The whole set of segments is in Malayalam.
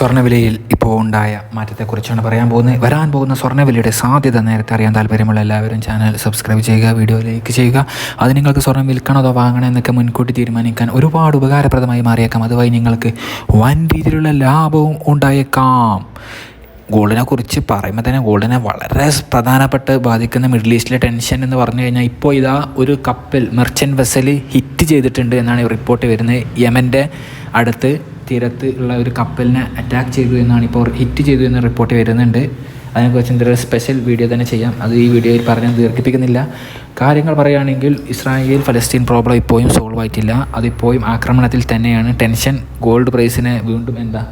സ്വർണവിലയിൽ ഇപ്പോൾ ഉണ്ടായ മാറ്റത്തെക്കുറിച്ചാണ് പറയാൻ പോകുന്നത്. വരാൻ പോകുന്ന സ്വർണവിലയുടെ സാധ്യത നേരത്തെ അറിയാൻ താല്പര്യമുള്ള എല്ലാവരും ചാനൽ സബ്സ്ക്രൈബ് ചെയ്യുക വീഡിയോ ലൈക്ക് ചെയ്യുക. അത് നിങ്ങൾക്ക് സ്വർണം വിൽക്കണോ അതോ വാങ്ങണോ എന്നൊക്കെ മുൻകൂട്ടി തീരുമാനിക്കാൻ ഒരുപാട് ഉപകാരപ്രദമായി മാറിയേക്കാം. അതുവഴി നിങ്ങൾക്ക് വൻ രീതിയിലുള്ള ലാഭവും ഉണ്ടായേക്കാം. ഗോൾഡിനെ കുറിച്ച് പറയുമ്പോൾ തന്നെ ഗോൾഡിനെ വളരെ പ്രധാനപ്പെട്ട് ബാധിക്കുന്ന മിഡിൽ ഈസ്റ്റിലെ ടെൻഷൻ എന്ന് പറഞ്ഞു കഴിഞ്ഞാൽ ഇപ്പോൾ ഇതാ ഒരു കപ്പൽ മെർച്ചന്റ് വെസൽ ഹിറ്റ് ചെയ്തിട്ടുണ്ട് എന്നാണ് റിപ്പോർട്ട് വരുന്നത്. യമന്റെ അടുത്ത് തീരത്ത് ഉള്ള ഒരു കപ്പലിനെ അറ്റാക്ക് ചെയ്തു എന്നാണ് ഇപ്പോൾ ഹിറ്റ് ചെയ്തു എന്ന് റിപ്പോർട്ട് വരുന്നുണ്ട്. അതിനെക്കുറിച്ച് എന്തൊരു സ്പെഷ്യൽ വീഡിയോ തന്നെ ചെയ്യാം. അത് ഈ വീഡിയോയിൽ പറഞ്ഞ് ദീർഘിപ്പിക്കുന്നില്ല. കാര്യങ്ങൾ പറയുകയാണെങ്കിൽ ഇസ്രായേൽ ഫലസ്തീൻ പ്രോബ്ലം ഇപ്പോഴും സോൾവ് ആയിട്ടില്ല. അതിപ്പോഴും ആക്രമണത്തിൽ തന്നെയാണ്. ടെൻഷൻ ഗോൾഡ് പ്രൈസിനെ വീണ്ടും എന്താ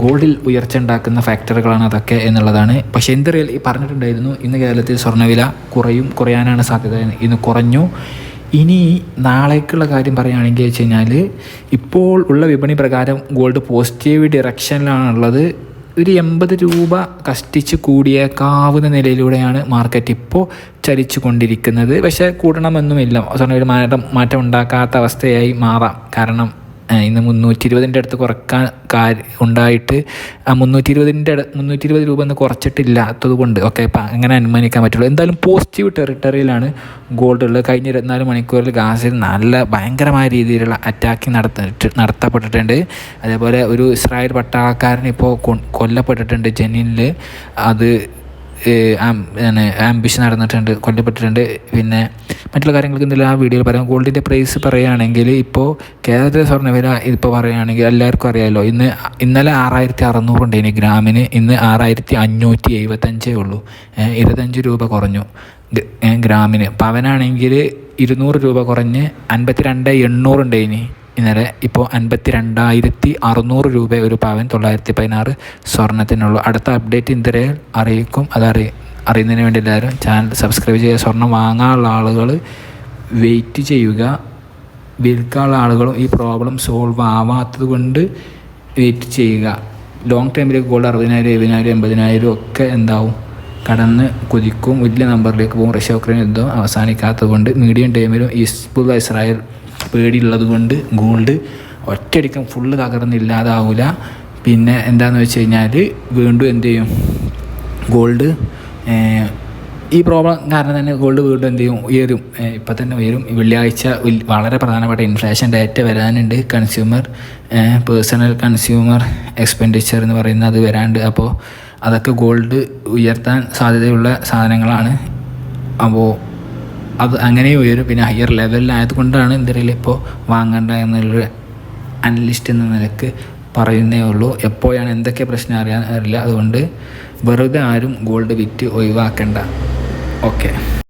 ഗോൾഡിൽ ഉയർച്ച ഉണ്ടാക്കുന്ന ഫാക്ടറുകളാണ് അതൊക്കെ എന്നുള്ളതാണ്. പക്ഷേ ഈ പറഞ്ഞിട്ടുണ്ടായിരുന്നു ഇന്ന് കേരളത്തിൽ സ്വർണവില കുറയും കുറയാനാണ് സാധ്യത ഇന്ന് കുറഞ്ഞു. ഇനി നാളേക്കുള്ള കാര്യം പറയുകയാണെങ്കിൽ വെച്ച് കഴിഞ്ഞാൽ ഇപ്പോൾ ഉള്ള വിപണി പ്രകാരം ഗോൾഡ് പോസിറ്റീവ് ഡിറക്ഷനിലാണുള്ളത് ഒരു എൺപത് രൂപ കഷ്ടിച്ച് കൂടിയേക്കാവുന്ന നിലയിലൂടെയാണ് മാർക്കറ്റ് ഇപ്പോൾ ചലിച്ചു കൊണ്ടിരിക്കുന്നത് പക്ഷേ കൂടണമെന്നുമില്ല. സ്വർണ ഒരു മാറ്റം മാറ്റം ഉണ്ടാക്കാത്ത അവസ്ഥയായി മാറാം. കാരണം ഇന്ന് മുന്നൂറ്റി ഇരുപതിന്റെ അടുത്ത് കുറയ്ക്കാൻ കാര്യം ഉണ്ടായിട്ട് ആ മുന്നൂറ്റി ഇരുപതിന്റെ മുന്നൂറ്റി ഇരുപത് രൂപ എന്ന് കുറച്ചിട്ടില്ലാത്തത് കൊണ്ട് ഓക്കെ ഇപ്പം അങ്ങനെ അനുമാനിക്കാൻ പറ്റുള്ളൂ. എന്തായാലും പോസിറ്റീവ് ടെറിട്ടറിയിലാണ് ഗോൾഡ് ഉള്ളത്. കഴിഞ്ഞ ഇരുപത്തിനാല് മണിക്കൂറിൽ ഗാസിൽ നല്ല ഭയങ്കരമായ രീതിയിലുള്ള അറ്റാക്ക് നടത്തിട്ട് നടത്തപ്പെട്ടിട്ടുണ്ട്. അതേപോലെ ഒരു ഇസ്രായേൽ പട്ടാളക്കാരൻ ഇപ്പോൾ കൊല്ലപ്പെട്ടിട്ടുണ്ട് ജനീനിൽ അത് ആംബിഷൻ നടന്നിട്ടുണ്ട് കൊല്ലപ്പെട്ടിട്ടുണ്ട്. പിന്നെ മറ്റുള്ള കാര്യങ്ങൾക്ക് എന്തെങ്കിലും ആ വീഡിയോയിൽ പറയാം. ഗോൾഡിന്റെ പ്രൈസ് പറയുകയാണെങ്കിൽ ഇപ്പോൾ കേരളത്തിലെ സ്വർണവില ഇപ്പോൾ പറയുകയാണെങ്കിൽ എല്ലാവർക്കും അറിയാമല്ലോ ഇന്ന് ഇന്നലെ ആറായിരത്തി അറുന്നൂറ് ഇനി ഗ്രാമിന്. ഇന്ന് ആറായിരത്തി അഞ്ഞൂറ്റി എഴുപത്തഞ്ചേ ഉള്ളൂ ഇരുപത്തഞ്ച് രൂപ കുറഞ്ഞു. ഗ്രാമിന്. പവനാണെങ്കിൽ ഇരുന്നൂറ് രൂപ കുറഞ്ഞ് അൻപത്തി രണ്ട് എണ്ണൂറുണ്ട് ഇനി. ഇന്നലെ ഇപ്പോൾ അൻപത്തി രണ്ടായിരത്തി അറുന്നൂറ് രൂപ ഒരു പവൻ തൊള്ളായിരത്തി പതിനാറ് സ്വർണത്തിനുള്ളൂ അടുത്ത അപ്ഡേറ്റ് ഇന്ത്യയിൽ അറിയിക്കും. അതറി അറിയുന്നതിന് വേണ്ടി എല്ലാവരും ചാനൽ സബ്സ്ക്രൈബ് ചെയ്യുക. സ്വർണം വാങ്ങാനുള്ള ആളുകൾ വെയിറ്റ് ചെയ്യുക. വിൽക്കാനുള്ള ആളുകളും ഈ പ്രോബ്ലം സോൾവ് ആവാത്തത് കൊണ്ട് വെയിറ്റ് ചെയ്യുക. ലോങ് ടൈമിലേക്ക് ഗോൾഡ് അറുപതിനായിരം എഴുപതിനായിരം എൺപതിനായിരം ഒക്കെ എന്താവും? കടന്ന് കുതിക്കും. വലിയ നമ്പറിലേക്ക് പോകും. റഷ്യ ഉക്രൈൻ യുദ്ധം അവസാനിക്കാത്തത് കൊണ്ട്. മീഡിയം ടൈമിലും ഇസ്ബുൾ ഇസ്രായേൽ പേടിയുള്ളത് കൊണ്ട് ഗോൾഡ് ഒറ്റയടിക്കും ഫുള്ള് തകർന്നില്ലാതാവില്ല പിന്നെ എന്താണെന്ന് വെച്ച് കഴിഞ്ഞാൽ വീണ്ടും എന്ത് ചെയ്യും? ഗോൾഡ് ഈ പ്രോബ്ലം കാരണം തന്നെ ഗോൾഡ് വീണ്ടും എന്ത് ചെയ്യും? ഉയരും. ഇപ്പം തന്നെ ഉയരും. വെള്ളിയാഴ്ച വളരെ പ്രധാനപ്പെട്ട ഇൻഫ്ലേഷൻ ഡേറ്റ വരാനുണ്ട്. കൺസ്യൂമർ പേഴ്സണൽ കൺസ്യൂമർ എക്സ്പെൻഡിച്ചർ എന്ന് പറയുന്നത് അത് വരാണ്ട്. അപ്പോൾ അതൊക്കെ ഗോൾഡ് ഉയർത്താൻ സാധ്യതയുള്ള സാധനങ്ങളാണ്. അപ്പോൾ അത് അങ്ങനെ ഉയരും. പിന്നെ ഹയർ ലെവലിലായത് കൊണ്ടാണ് എന്തെങ്കിലും ഇപ്പോൾ വാങ്ങേണ്ട എന്നുള്ളൊരു അനലിസ്റ്റ് എന്ന നിലയ്ക്ക് പറയുന്നേ ഉള്ളൂ. എപ്പോഴാണ് എന്തൊക്കെ പ്രശ്നം അറിയാൻ അറിയില്ല. അതുകൊണ്ട് വെറുതെ ആരും ഗോൾഡ് വിറ്റ് ഒഴിവാക്കേണ്ട. ഓക്കെ